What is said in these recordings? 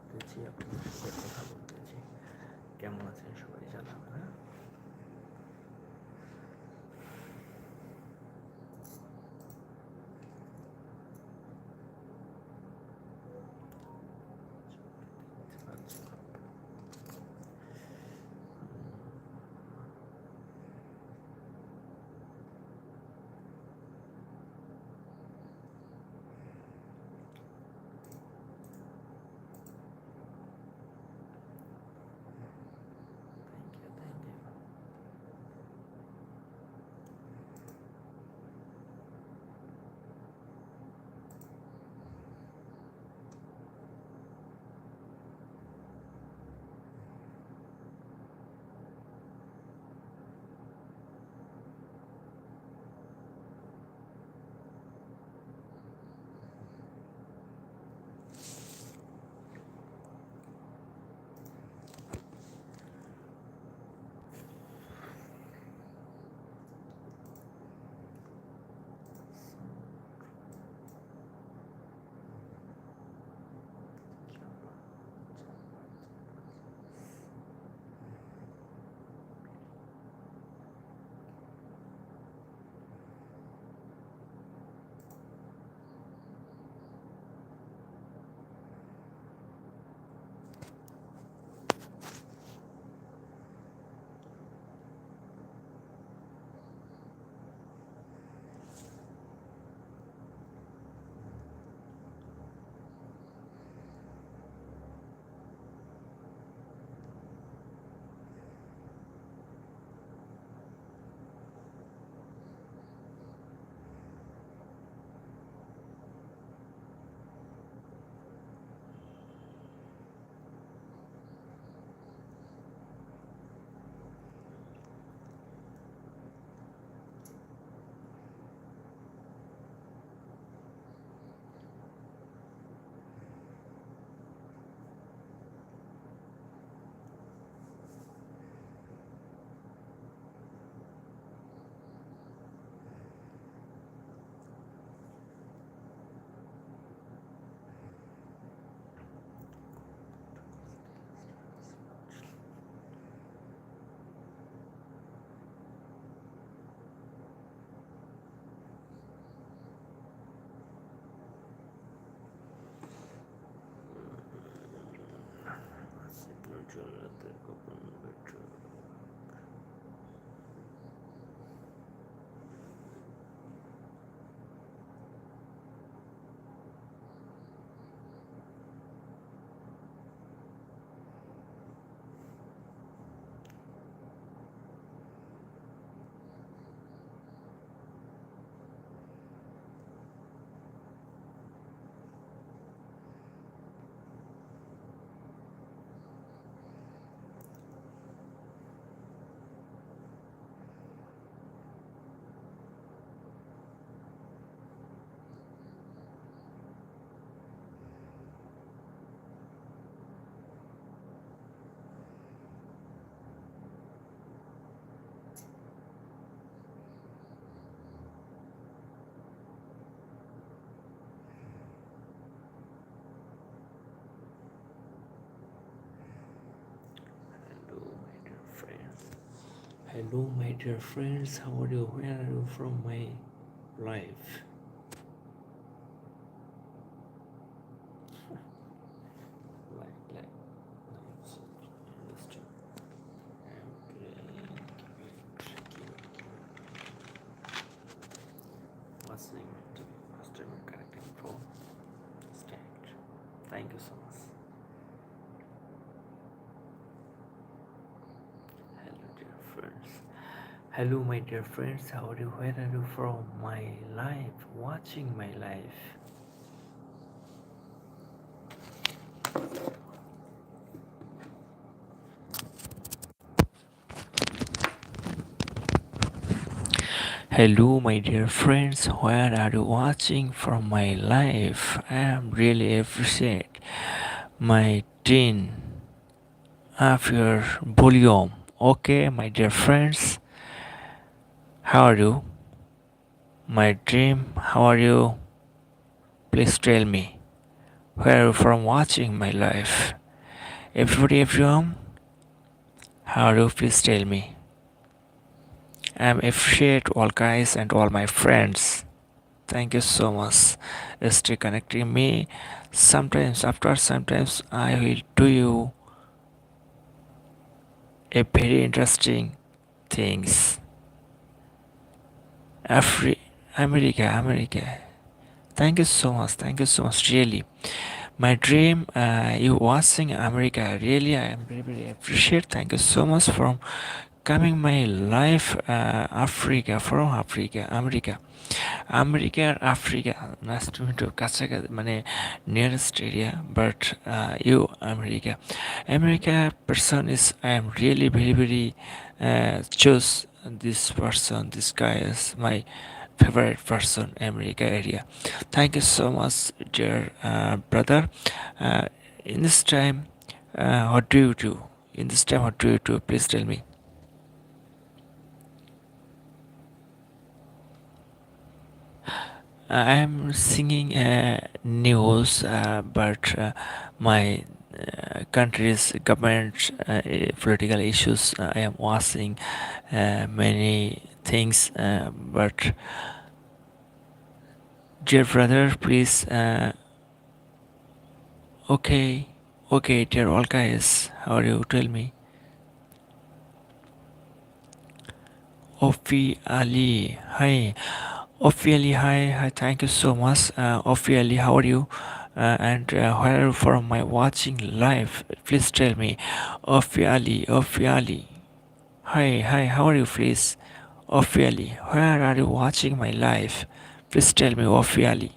করতেছি আপনাদের সাথে কথা বলতেছি। কেমন আছেন সবাই জানাবেন আপনার জন্য রাতে গোপন Hello, my dear friends. How are you? Where are you from my life? like, like. Thank you so much. Hello, dear friends. Hello, my dear friends. How are you? Where are you from? My life, watching my life. Hello, my dear friends. Where are you watching from my life? I am really appreciate my teen of your volume. Okay, my dear friends. How are you? My dream, how are you? Please tell me. where are you from watching my life? Everybody, everyone, how are you? Please tell me. I appreciate all guys and all my friends. Thank you so much. Stay connecting me. Sometimes, after sometimes, I will do you a very interesting things. Afri- America, America. Thank you so much. Thank you so much. Really, my dream. Uh, you watching America. Really, I am very very appreciate. Thank you so much from coming my life. Uh, Africa from Africa, America. আমেরিকার Africa nice to meet কাছাকাছি মানে nearest area but you America America person is I am really very very uh, choose this person this guy is my favorite person America area thank you so much dear uh, brother uh, in this time uh, what do you do in this time what do you do please tell me I am singing uh, news, uh, but uh, my uh, country's government uh, political issues. uh, I am watching many things, but dear brother, please. Okay, okay, dear all guys, how are you? Tell me. Ofi Ali, hi. Ofi Ali, hi, hi. Thank you so much. Uh, Ofi Ali, how are you? Uh, and uh, where from my watching live? Please tell me. Ofi Ali, Hi, hi. How are you, please? Ofiali where are you watching my live? Please tell me, Ofiali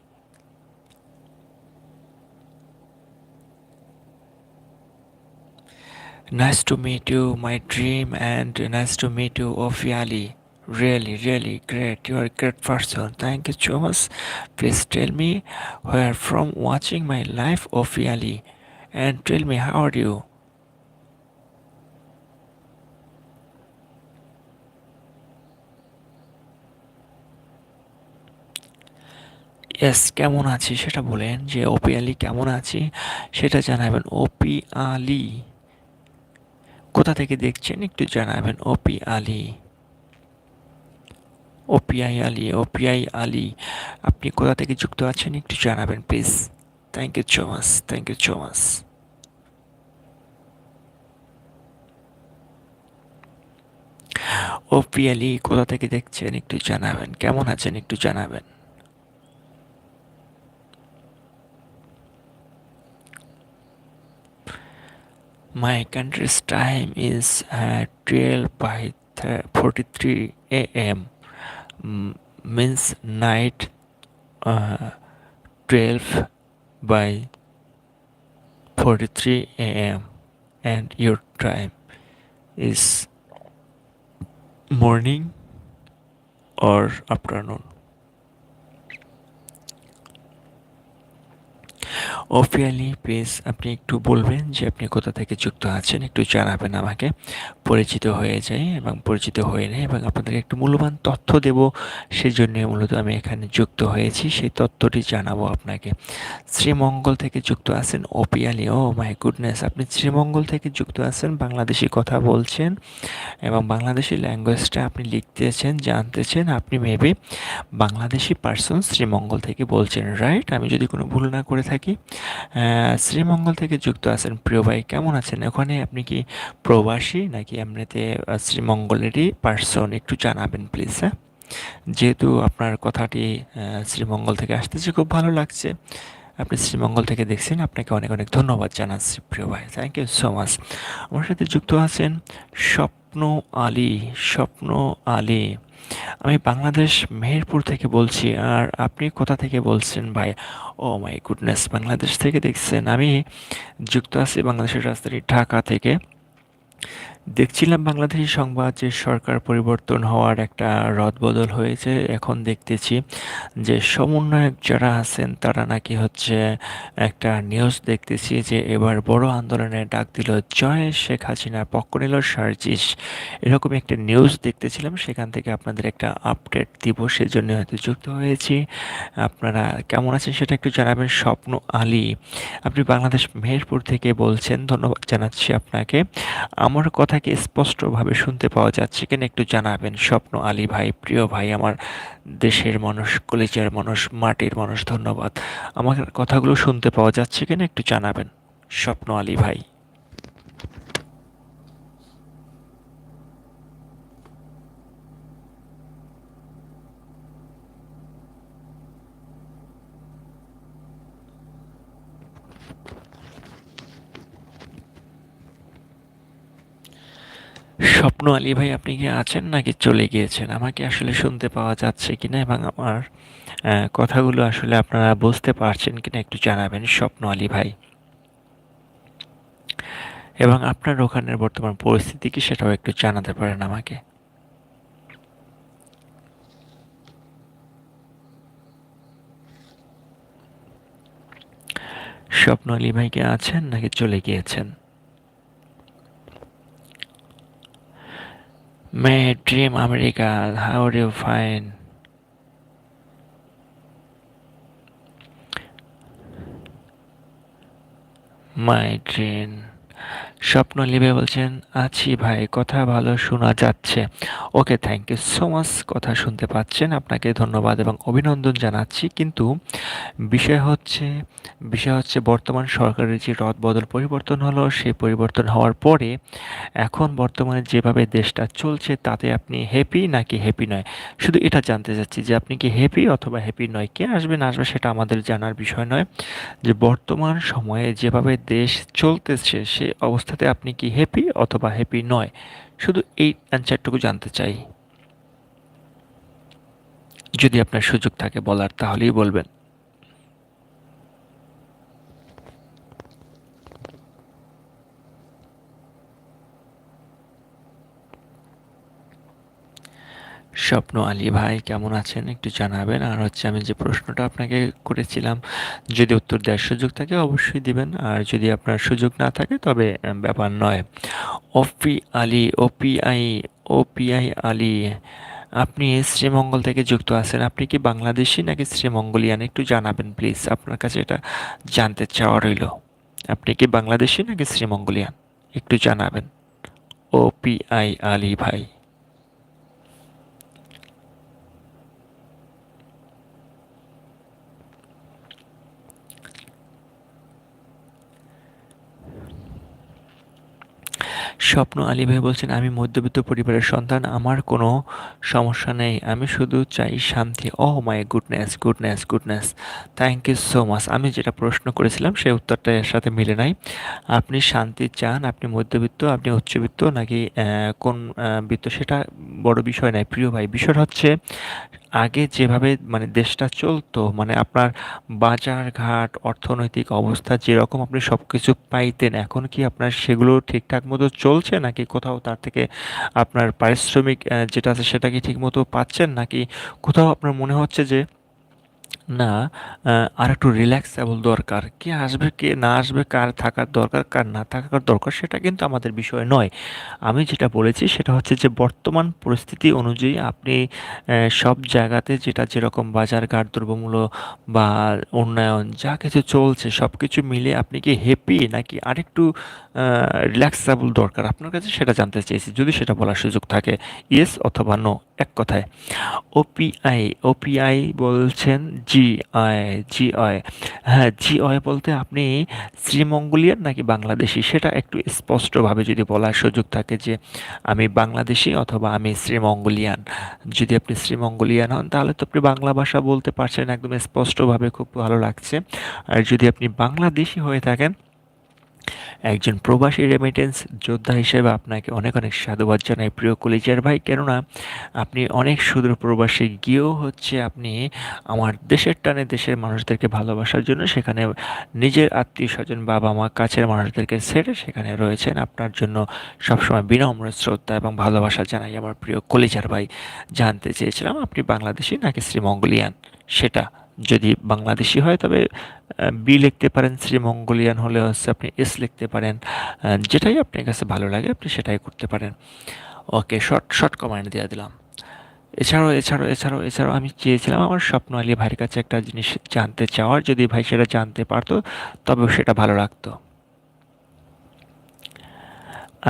Nice to meet you, my dream, and nice to meet you, Ofi Ali. Really, really great. You are a great person. Thank you so much. Please tell me where from watching my live, Ofi Ali, and tell me how are you? Yes কেমন আছি সেটা বলেন যে ওপি আলি কেমন আছি সেটা জানাবেন ওপি আলি কোথা থেকে দেখছেন একটু জানাবেন ওপি আলি ওপিআই আলী ওপিআই আলী আপনি কোথা থেকে যুক্ত আছেন একটু জানাবেন please thank you so much thank you so much ওপি আলী কোথা থেকে দেখছেন একটু জানাবেন কেমন আছেন একটু জানাবেন। My My country's time is uh, 12 by 43 a.m. means night uh, 12 by 43 am and your time is morning or afternoon officially, please আপনি একটু বলবেন যে আপনি কোথা থেকে যুক্ত আছেন, একটু জানাবেন আমাকে। পরিচিত হয়ে যাই এবং পরিচিত হয়ে নেই এবং আপনাদেরকে একটু মূল্যবান তথ্য দেব, সেজন্য মূলত আমি এখানে যুক্ত হয়েছি। সেই তথ্যটি জানাব আপনাকে। শ্রীমঙ্গল থেকে যুক্ত আছেন অপিয়ালি ও মাই গুডনেস আপনি শ্রীমঙ্গল থেকে যুক্ত আছেন, বাংলাদেশি কথা বলছেন এবং বাংলাদেশি ল্যাঙ্গুয়েজটা আপনি লিখতেছেন, জানতেছেন। আপনি মেবি বাংলাদেশি পার্সন শ্রীমঙ্গল থেকে বলছেন রাইট আমি যদি কোনো ভুল না করে থাকি শ্রীমঙ্গল থেকে যুক্ত আছেন প্রিয় ভাই, কেমন আছেন? ওখানে আপনি কি প্রবাসী নাকি এমনিতে শ্রীমঙ্গলেরই পার্সন একটু জানাবেন প্লিজ হ্যাঁ? যেহেতু আপনার কথাটি শ্রীমঙ্গল থেকে আসতেছে, খুব ভালো লাগছে। আপনি শ্রীমঙ্গল থেকে দেখছেন, আপনাকে অনেক অনেক ধন্যবাদ জানাচ্ছি প্রিয় ভাই। থ্যাংক ইউ সো মাচ আমার সাথে যুক্ত আছেন স্বপ্ন আলী স্বপ্ন আলী। আমি বাংলাদেশ, মেহেরপুর থেকে বলছি, আর আপনি কোথা থেকে বলছেন ভাই? ও মাই গুডনেস, বাংলাদেশ থেকে দেখছেন। আমি যুক্ত আছি বাংলাদেশের রাজধানী ঢাকা থেকে। দেখছিলাম বাংলাদেশি সংবাদ যে সরকার পরিবর্তন হওয়ার একটা রদবদল হয়েছে। এখন দেখতেছি যে সমন্বয়ক যারা আছেন, তারা নাকি হচ্ছে একটা নিউজ দেখতেছি যে এবার বড় আন্দোলনের ডাক দিল, জয় শেখ হাসিনা, পক্ষ নিল সার্জিস। এরকম একটা নিউজ দেখতেছিলাম। সেখান থেকে আপনাদের একটা আপডেট দিব, সেজন্য হয়তো যুক্ত হয়েছি। আপনারা কেমন আছেন সেটা একটু জানাবেন স্বপ্ন আলী। আপনি বাংলাদেশ মেহেরপুর থেকে বলছেন, ধন্যবাদ জানাচ্ছি আপনাকে। আমার কথা কি স্পষ্টভাবে শুনতে পাওয়া যাচ্ছে কেন একটু জানাবেন। স্বপ্ন আলী ভাই, প্রিয় ভাই, আমার দেশের মানুষ, কলেজের মানুষ, মাটির মানুষ, ধন্যবাদ। আমার কথাগুলো শুনতে পাওয়া যাচ্ছে কেন একটু জানাবেন। স্বপ্ন আলী ভাই। স্বপ্ন আলী ভাই, আপনি কি আছেন নাকি চলে গিয়েছেন? আমাকে আসলে শুনতে পাওয়া যাচ্ছে কিনা এবং আমার কথাগুলো আসলে আপনারা বুঝতে পারছেন কিনা একটু জানাবেন স্বপ্ন আলী ভাই। এবং আপনার ওখানের বর্তমান পরিস্থিতি কি সেটাও একটু জানাতে পারেন আমাকে। স্বপ্ন আলী ভাই কি আছেন নাকি চলে গিয়েছেন? May Dream America, how do you find? My dream. স্বপ্ন লিবে বলছেন, আছি ভাই, কথা ভালো শোনা যাচ্ছে। Okay thank you so much কথা শুনতে পাচ্ছেন, আপনাকে ধন্যবাদ এবং অভিনন্দন জানাচ্ছি। কিন্তু বিষয় হচ্ছে বিষয় হচ্ছে বর্তমান সরকারের যে রদ বদল পরিবর্তন হলো সেই পরিবর্তন হওয়ার পরে এখন বর্তমানে যেভাবে দেশটা চলছে, তাতে আপনি হ্যাপি নাকি হ্যাপি নয়? শুধু এটা জানতে চাচ্ছি যে আপনি কি হ্যাপি অথবা হ্যাপি নয়? কে আসবে, না আসবে সেটা আমাদের জানার বিষয় নয়। যে বর্তমান সময়ে যেভাবে দেশ চলতেছে, সে অবস্থা অবস্থাতে আপনি কি হ্যাপি অথবা হ্যাপি নয়? শুধু এই অ্যান্সারটুকু জানতে চাই। যদি আপনার সুযোগ থাকে বলার, তাহলেই বলবেন। স্বপ্ন আলী ভাই, কেমন আছেন? একটু জানাবেন। আর হচ্ছে আমি যে প্রশ্নটা আপনাকে করেছিলাম, যদি উত্তর দেওয়ার সুযোগ থাকে অবশ্যই দিবেন। আর যদি আপনার সুযোগ না থাকে, তবে ব্যাপার নয়। ওপি আলী ওপিআই ওপিআই আলী, আপনি শ্রীমঙ্গল থেকে যুক্ত আছেন। আপনি কি বাংলাদেশি নাকি শ্রীমঙ্গলিয়ান? একটু জানাবেন প্লিজ। আপনার কাছে এটা জানতে চাওয়া রইল। আপনি কি বাংলাদেশি নাকি শ্রীমঙ্গলিয়ান? একটু জানাবেন। ওপিআই আলী ভাই। স্বপ্ন আলী ভাই বলছেন, আমি মধ্যবিত্ত পরিবারের সন্তান, আমার কোনো সমস্যা নেই। আমি শুধু চাই শান্তি। ও my goodness goodness goodness thank you so much আমি যেটা প্রশ্ন করেছিলাম, সেই উত্তরটা এর সাথে মিলে নাই। আপনি শান্তি চান, আপনি মধ্যবিত্ত, আপনি উচ্চবিত্ত, নাকি কোন বৃত্ত সেটা বড় বিষয় নয়, প্রিয় ভাই। বিষয় হচ্ছে আগে যেভাবে মানে দেশটা চলতো মানে আপনার বাজার ঘাট অর্থনৈতিক অবস্থা যেরকম আপনি সব কিছু পাইতেন, এখন কি আপনার সেগুলো ঠিকঠাক মতো চলছে নাকি কোথাও তার থেকে আপনার পারিশ্রমিক যেটা আছে সেটা কি ঠিক মতো পাচ্ছেন নাকি? কোথাও আপনার মনে হচ্ছে যে না আর একটু রিল্যাক্সেবল দরকার। কে আসবে, কে না আসবে, কার থাকার দরকার, কার না থাকার দরকার, সেটা কিন্তু আমাদের বিষয় নয়। আমি যেটা বলেছি সেটা হচ্ছে যে, বর্তমান পরিস্থিতি অনুযায়ী আপনি সব জায়গাতে যেটা যেরকম বাজার ঘাট দ্রব্যমূল্য বা উন্নয়ন, যা কিছু চলছে সব কিছু মিলে আপনি কি হ্যাপি নাকি আরেকটু রিল্যাক্সেবল দরকার? আপনার কাছে সেটা জানতে চেয়েছি। যদি সেটা বলার সুযোগ থাকে ইয়েস অথবা নো এক কথায়। ওপিআই ওপিআই বলছেন জি আই জি আই হ্যাঁ জি আই বলতে আপনি শ্রীমঙ্গলিয়ান নাকি বাংলাদেশি? সেটা একটু স্পষ্টভাবে যদি বলার সুযোগ থাকে যে আমি বাংলাদেশি অথবা আমি শ্রীমঙ্গলিয়ান। যদি আপনি শ্রীমঙ্গলিয়ান হন, তাহলে তো আপনি বাংলা ভাষা বলতে পারছেন, একদম স্পষ্টভাবে খুব ভালো লাগছে। আর যদি আপনি বাংলাদেশি হয়ে থাকেন একজন প্রবাসী রেমিটেন্স যোদ্ধা হিসেবে আপনাকে অনেক অনেক সাধুবাদ জানাই। প্রিয় কলিজার ভাই, কেননা আপনি অনেক সুদূর প্রবাসী গিয়েও হচ্ছে আপনি আমার দেশের টানে দেশের মানুষদেরকে ভালোবাসার জন্য সেখানে নিজের আত্মীয় স্বজন, বাবা মা, কাছের মানুষদেরকে ছেড়ে সেখানে রয়েছেন। আপনার জন্য সবসময় বিনম্র শ্রদ্ধা এবং ভালোবাসা জানাই আমার প্রিয় কলিজার ভাই। জানতে চেয়েছিলাম, আপনি বাংলাদেশি নাকি শ্রীমঙ্গলিয়ান? সেটা যদি বাংলাদেশি হয়, তবে বি লিখতে পারেন, শ্রীমঙ্গলিয়ান হলে হচ্ছে আপনি এস লিখতে পারেন। যেটাই আপনার কাছে ভালো লাগে, আপনি সেটাই করতে পারেন। ওকে শর্ট শর্ট কমান্ড দিয়ে দিলাম। এছাড়াও এছাড়াও এছাড়াও এছাড়াও আমি চেয়েছিলাম আমার স্বপ্ন আলী ভাইয়ের কাছে একটা জিনিস জানতে চাওয়ার। যদি ভাই সেটা জানতে পারতো তবে সেটা ভালো লাগতো।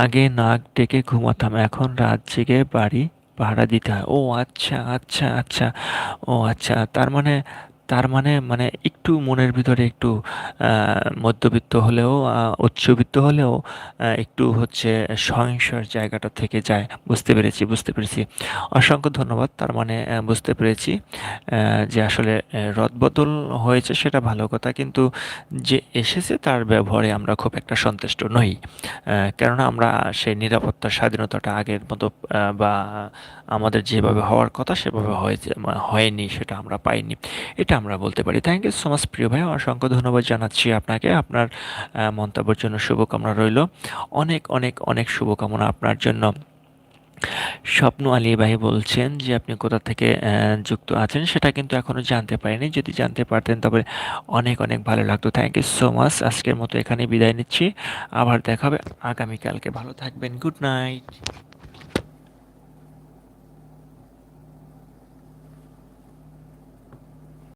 আগে নাক ডেকে ঘুমাতাম, এখন রাত জেগে বাড়ি ভাড়া দিতে হয়। ও আচ্ছা আচ্ছা আচ্ছা। ও আচ্ছা তার মানে তার মানে মানে একটু মনের ভিতরে একটু মধ্যবিত্ত হলেও উচ্চবিত্ত হলেও একটু হচ্ছে সহিংসর জায়গাটা থেকে যায়। বুঝতে পেরেছি বুঝতে পেরেছি। অসংখ্য ধন্যবাদ। তার মানে বুঝতে পেরেছি যে আসলে রদবদল হয়েছে সেটা ভালো কথা, কিন্তু যে এসেছে তার ব্যবহারে আমরা খুব একটা সন্তুষ্ট নই। কেননা আমরা সেই নিরাপত্তার স্বাধীনতাটা আগের মতো বা আমাদের যেভাবে হওয়ার কথা সেভাবে হয়েছে, হয়নি, সেটা আমরা পাইনি। এটা আমরা বলতে পারি। থ্যাংক ইউ সো মাচ প্রিয় ভাই। অসংখ্য ধন্যবাদ জানাচ্ছি আপনাকে। আপনার মন্তব্যের জন্য শুভকামনা রইল। অনেক অনেক অনেক শুভকামনা আপনার জন্য। স্বপ্ন আলী ভাই বলছেন যে, আপনি কোথা থেকে যুক্ত আছেন সেটা কিন্তু এখনও জানতে পারিনি। যদি জানতে পারতেন তবে অনেক অনেক ভালো লাগতো। থ্যাংক ইউ সো মাচ আজকের মতো এখানে বিদায় নিচ্ছি। আবার দেখা হবে আগামীকালকে। ভালো থাকবেন। Good night